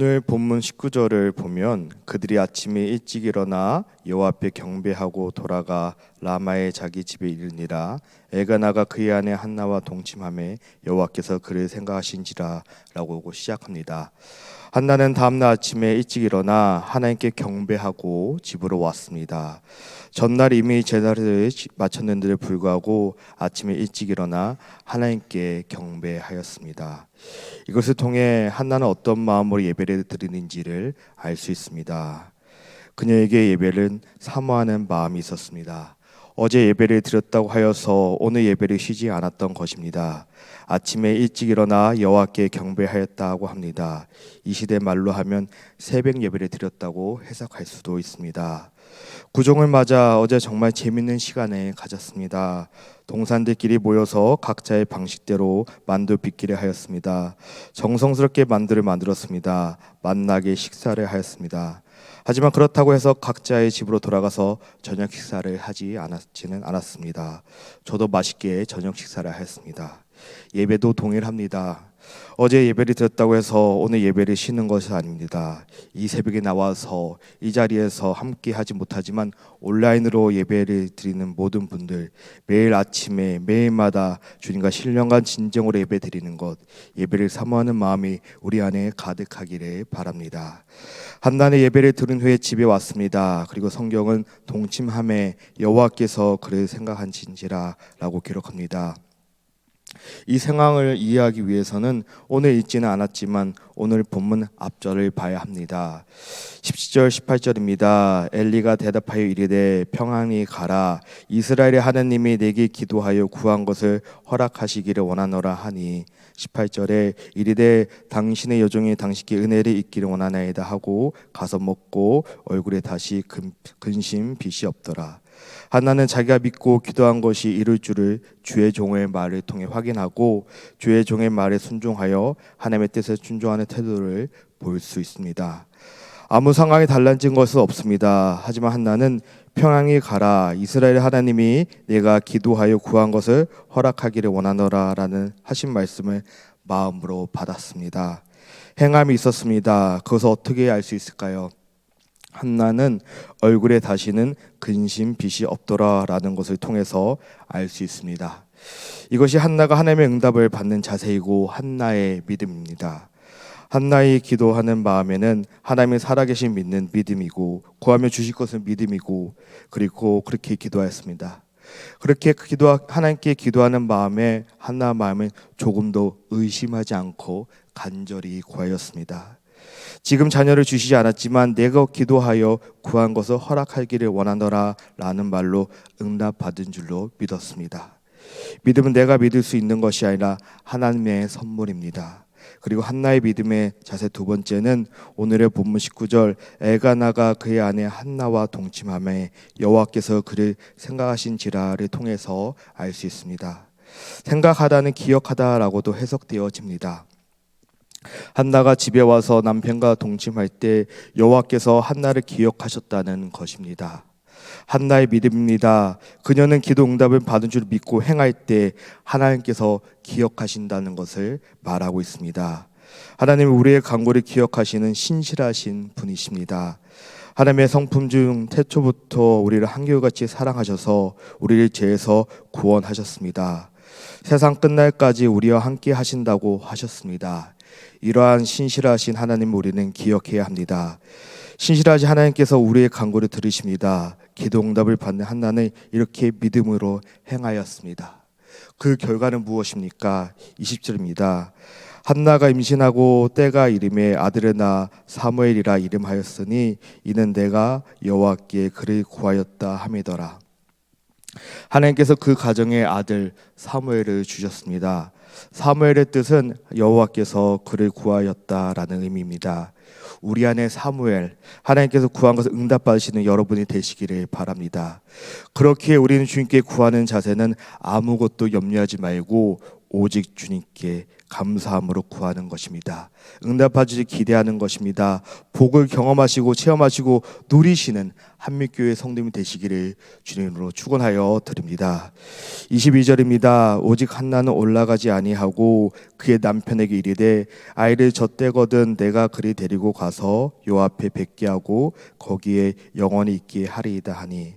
오늘 본문 19절을 보면 그들이 아침에 일찍 일어나 여호와 앞에 경배하고 돌아가 라마의 자기 집에 이르니라 엘가나가 그의 아내 한나와 동침함에 여호와께서 그를 생각하신지라라고 시작합니다. 한나는 다음날 아침에 일찍 일어나 하나님께 경배하고 집으로 왔습니다. 전날 이미 제사를 마쳤는데도 불구하고 아침에 일찍 일어나 하나님께 경배하였습니다. 이것을 통해 한나는 어떤 마음으로 예배를 드리는지를 알 수 있습니다. 그녀에게 예배를 사모하는 마음이 있었습니다. 어제 예배를 드렸다고 하여서 오늘 예배를 쉬지 않았던 것입니다. 아침에 일찍 일어나 여호와께 경배하였다고 합니다. 이 시대 말로 하면 새벽 예배를 드렸다고 해석할 수도 있습니다. 구종을 맞아 어제 정말 재밌는 시간을 가졌습니다. 동산들끼리 모여서 각자의 방식대로 만두 빚기를 하였습니다. 정성스럽게 만두를 만들었습니다. 만나게 식사를 하였습니다. 하지만 그렇다고 해서 각자의 집으로 돌아가서 저녁 식사를 하지 않았지는 않았습니다. 저도 맛있게 저녁 식사를 하였습니다. 예배도 동일합니다. 어제 예배를 드렸다고 해서 오늘 예배를 쉬는 것이 아닙니다. 이 새벽에 나와서 이 자리에서 함께 하지 못하지만 온라인으로 예배를 드리는 모든 분들 매일 아침에 매일마다 주님과 신령한 진정으로 예배 드리는 것 예배를 사모하는 마음이 우리 안에 가득하기를 바랍니다. 한나의 예배를 들은 후에 집에 왔습니다. 그리고 성경은 동침함에 여호와께서 그를 생각한진지라라고 기록합니다. 이 상황을 이해하기 위해서는 오늘 읽지는 않았지만 오늘 본문 앞절을 봐야 합니다. 17절 18절입니다. 엘리가 대답하여 이르되 평안히 가라 이스라엘의 하나님이 내게 기도하여 구한 것을 허락하시기를 원하노라 하니 18절에 이르되 당신의 여종이 당신께 은혜를 잊기를 원하나이다 하고 가서 먹고 얼굴에 다시 근, 근심 빛이 없더라. 하나는 자기가 믿고 기도한 것이 이룰 줄을 주의 종의 말을 통해 확인하고 주의 종의 말에 순종하여 하나님의 뜻에 순종하는 태도를 볼 수 있습니다. 아무 상황이 달라진 것은 없습니다. 하지만 한나는 평양이 가라 이스라엘 하나님이 내가 기도하여 구한 것을 허락하기를 원하노라라는 하신 말씀을 마음으로 받았습니다. 행함이 있었습니다. 그것을 어떻게 알 수 있을까요? 한나는 얼굴에 다시는 근심 빛이 없더라라는 것을 통해서 알 수 있습니다. 이것이 한나가 하나님의 응답을 받는 자세이고 한나의 믿음입니다. 한나의 기도하는 마음에는 하나님의 살아계신 믿는 믿음이고 구하며 주실 것은 믿음이고 그리고 그렇게 기도하였습니다. 그렇게 기도 하나님께 기도하는 마음에 한나 마음은 조금도 의심하지 않고 간절히 구하였습니다. 지금 자녀를 주시지 않았지만 내가 기도하여 구한 것을 허락하기를 원하노라 라는 말로 응답받은 줄로 믿었습니다. 믿음은 내가 믿을 수 있는 것이 아니라 하나님의 선물입니다. 그리고 한나의 믿음의 자세 두 번째는 오늘의 본문 19절 엘가나가 그의 아내 한나와 동침함에 여호와께서 그를 생각하신지라를 통해서 알 수 있습니다. 생각하다는 기억하다라고도 해석되어집니다. 한나가 집에 와서 남편과 동침할 때 여호와께서 한나를 기억하셨다는 것입니다. 한나의 믿음입니다. 그녀는 기도 응답을 받은 줄 믿고 행할 때 하나님께서 기억하신다는 것을 말하고 있습니다. 하나님 우리의 간구를 기억하시는 신실하신 분이십니다. 하나님의 성품 중 태초부터 우리를 한결같이 사랑하셔서 우리를 죄에서 구원하셨습니다. 세상 끝날까지 우리와 함께 하신다고 하셨습니다. 이러한 신실하신 하나님 우리는 기억해야 합니다. 신실하신 하나님께서 우리의 간구를 들으십니다. 기도 응답을 받는 한나는 이렇게 믿음으로 행하였습니다. 그 결과는 무엇입니까? 20절입니다. 한나가 임신하고 때가 이름에 아들을 낳아 사무엘이라 이름하였으니 이는 내가 여호와께 그를 구하였다 함이더라. 하나님께서 그 가정의 아들 사무엘을 주셨습니다. 사무엘의 뜻은 여호와께서 그를 구하였다라는 의미입니다. 우리 안에 사무엘 하나님께서 구한 것을 응답받으시는 여러분이 되시기를 바랍니다. 그렇게 우리는 주님께 구하는 자세는 아무것도 염려하지 말고 오직 주님께 감사함으로 구하는 것입니다. 응답하지 기대하는 것입니다. 복을 경험하시고 체험하시고 누리시는 한미교회 성도님이 되시기를 주님으로 축원하여 드립니다. 22절입니다. 오직 한나는 올라가지 아니하고 그의 남편에게 이르되 아이를 젖대거든 내가 그리 데리고 가서 요 앞에 뵙게 하고 거기에 영원히 있게 하리이다 하니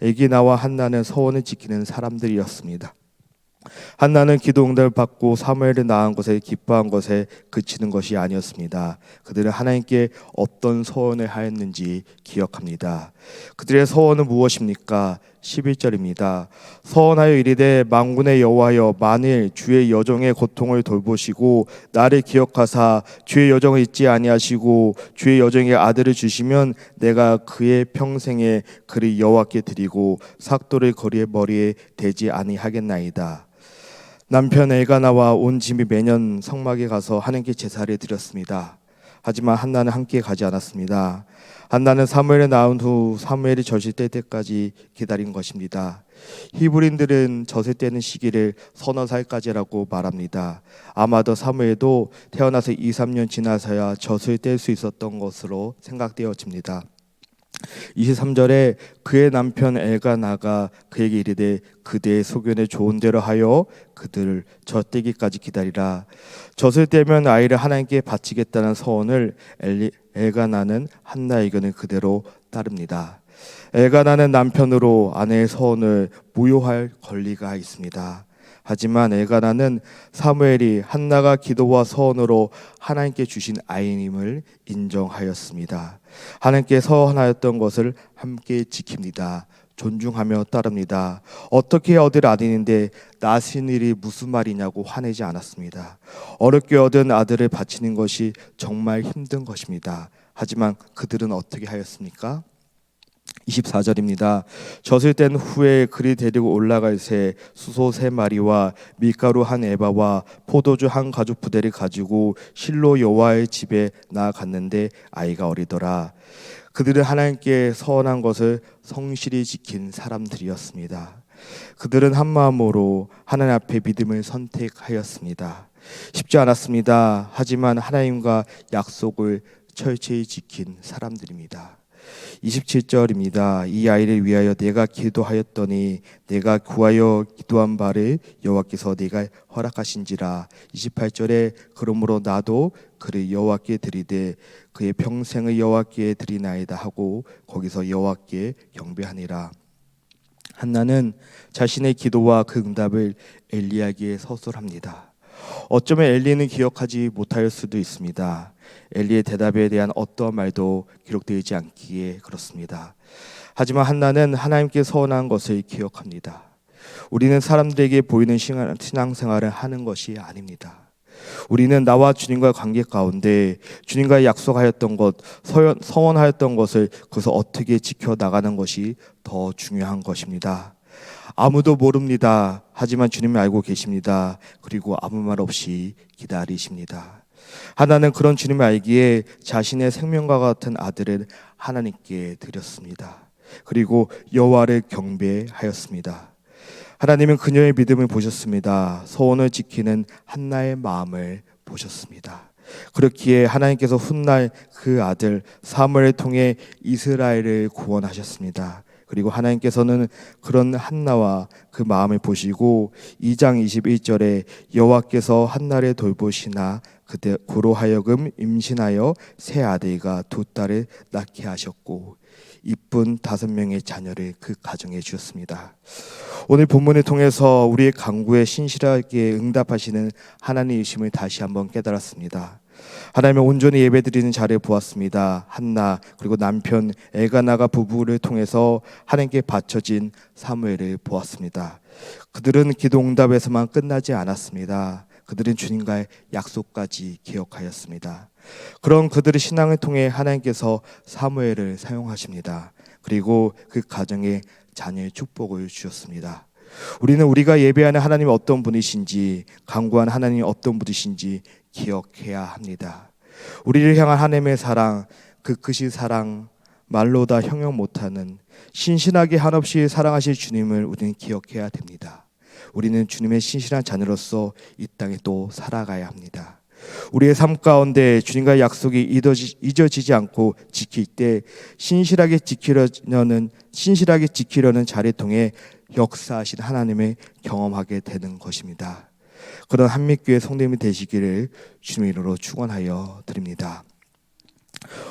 애기 나와 한나는 서원을 지키는 사람들이었습니다. 한나는 기도 응답을 받고 사무엘을 낳은 것에 기뻐한 것에 그치는 것이 아니었습니다. 그들은 하나님께 어떤 서원을 하였는지 기억합니다. 그들의 서원은 무엇입니까? 11절입니다. 서원하여 이르되 망군의 여호와여 만일 주의 여정의 고통을 돌보시고 나를 기억하사 주의 여정을 잊지 아니하시고 주의 여정의 아들을 주시면 내가 그의 평생에 그를 여호와께 드리고 삭도를 거리의 머리에 대지 아니하겠나이다. 남편 엘가나와 온 집이 매년 성막에 가서 하나님께 제사를 드렸습니다. 하지만 한나는 함께 가지 않았습니다. 한나는 사무엘에 낳은 후 사무엘이 때 때까지 기다린 것입니다. 히브리인들은 젖을 때는 시기를 서너 살까지라고 말합니다. 아마도 사무엘도 태어나서 2, 3년 지나서야 젖을 뗄 수 있었던 것으로 생각되어집니다. 23절에 그의 남편 엘가나가 그에게 이르되 그대의 소견에 좋은 대로 하여 그들을 젖대기까지 기다리라 젖을 떼면 아이를 하나님께 바치겠다는 서원을 엘리, 엘가나는 한나의 의견을 그대로 따릅니다. 엘가나는 남편으로 아내의 서원을 무효할 권리가 있습니다. 하지만 엘가나는 사무엘이 한나가 기도와 서원으로 하나님께 주신 아이임을 인정하였습니다. 하나님께 서원하였던 것을 함께 지킵니다. 존중하며 따릅니다. 어떻게 얻을 아들인데 나신 일이 무슨 말이냐고 화내지 않았습니다. 어렵게 얻은 아들을 바치는 것이 정말 힘든 것입니다. 하지만 그들은 어떻게 하였습니까? 24절입니다. 젖을 뗀 후에 그리 데리고 올라갈 새 수소 세 마리와 밀가루 한 에바와 포도주 한 가죽 부대를 가지고 실로 여호와의 집에 나아갔는데 아이가 어리더라. 그들은 하나님께 서원한 것을 성실히 지킨 사람들이었습니다. 그들은 한 마음으로 하나님 앞에 믿음을 선택하였습니다. 쉽지 않았습니다. 하지만 하나님과 약속을 철저히 지킨 사람들입니다. 27절입니다. 이 아이를 위하여 내가 기도하였더니 내가 구하여 기도한 바를 여호와께서 내가 허락하신지라. 28절에 그러므로 나도 그를 여호와께 드리되 그의 평생을 여호와께 드리나이다 하고 거기서 여호와께 경배하니라. 한나는 자신의 기도와 그 응답을 엘리야에게 서술합니다. 어쩌면 엘리는 기억하지 못할 수도 있습니다. 엘리의 대답에 대한 어떠한 말도 기록되지 않기에 그렇습니다. 하지만 한나는 하나님께 서원한 것을 기억합니다. 우리는 사람들에게 보이는 신앙생활을 하는 것이 아닙니다. 우리는 나와 주님과의 관계 가운데 주님과 약속하였던 것, 서원하였던 것을 그래서 어떻게 지켜 나가는 것이 더 중요한 것입니다. 아무도 모릅니다. 하지만 주님이 알고 계십니다. 그리고 아무 말 없이 기다리십니다. 하나는 그런 주님을 알기에 자신의 생명과 같은 아들을 하나님께 드렸습니다. 그리고 여호와를 경배하였습니다. 하나님은 그녀의 믿음을 보셨습니다. 소원을 지키는 한나의 마음을 보셨습니다. 그렇기에 하나님께서 훗날 그 아들 사무엘을 통해 이스라엘을 구원하셨습니다. 그리고 하나님께서는 그런 한나와 그 마음을 보시고 2장 21절에 여호와께서 한나를 돌보시나 그때 고로 하여금 임신하여 새 아들과 두 딸을 낳게 하셨고 이쁜 다섯 명의 자녀를 그 가정에 주었습니다. 오늘 본문을 통해서 우리의 강구에 신실하게 응답하시는 하나님이심을 다시 한번 깨달았습니다. 하나님의 온전히 예배드리는 자리를 보았습니다. 한나 그리고 남편 엘가나가 부부를 통해서 하나님께 바쳐진 사무엘을 보았습니다. 그들은 기도 응답에서만 끝나지 않았습니다. 그들은 주님과의 약속까지 기억하였습니다. 그런 그들의 신앙을 통해 하나님께서 사무엘을 사용하십니다. 그리고 그 가정에 자녀의 축복을 주셨습니다. 우리는 우리가 예배하는 하나님이 어떤 분이신지, 강구한 하나님이 어떤 분이신지 기억해야 합니다. 우리를 향한 하나님의 사랑, 그 크신 사랑, 말로 다 형용 못하는 신신하게 한없이 사랑하실 주님을 우리는 기억해야 됩니다. 우리는 주님의 신실한 자녀로서 이 땅에 또 살아가야 합니다. 우리의 삶 가운데 주님과의 약속이 잊어지- 잊어지지 않고 지킬 때 신실하게 지키려는 신실하게 지키려는 자를 통해 역사하신 하나님을 경험하게 되는 것입니다. 그런 한빛교회 성도님이 되시기를 주님의 이름으로 축원하여 드립니다.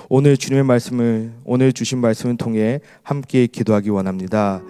오늘 주님의 말씀을 오늘 주신 말씀을 통해 함께 기도하기 원합니다.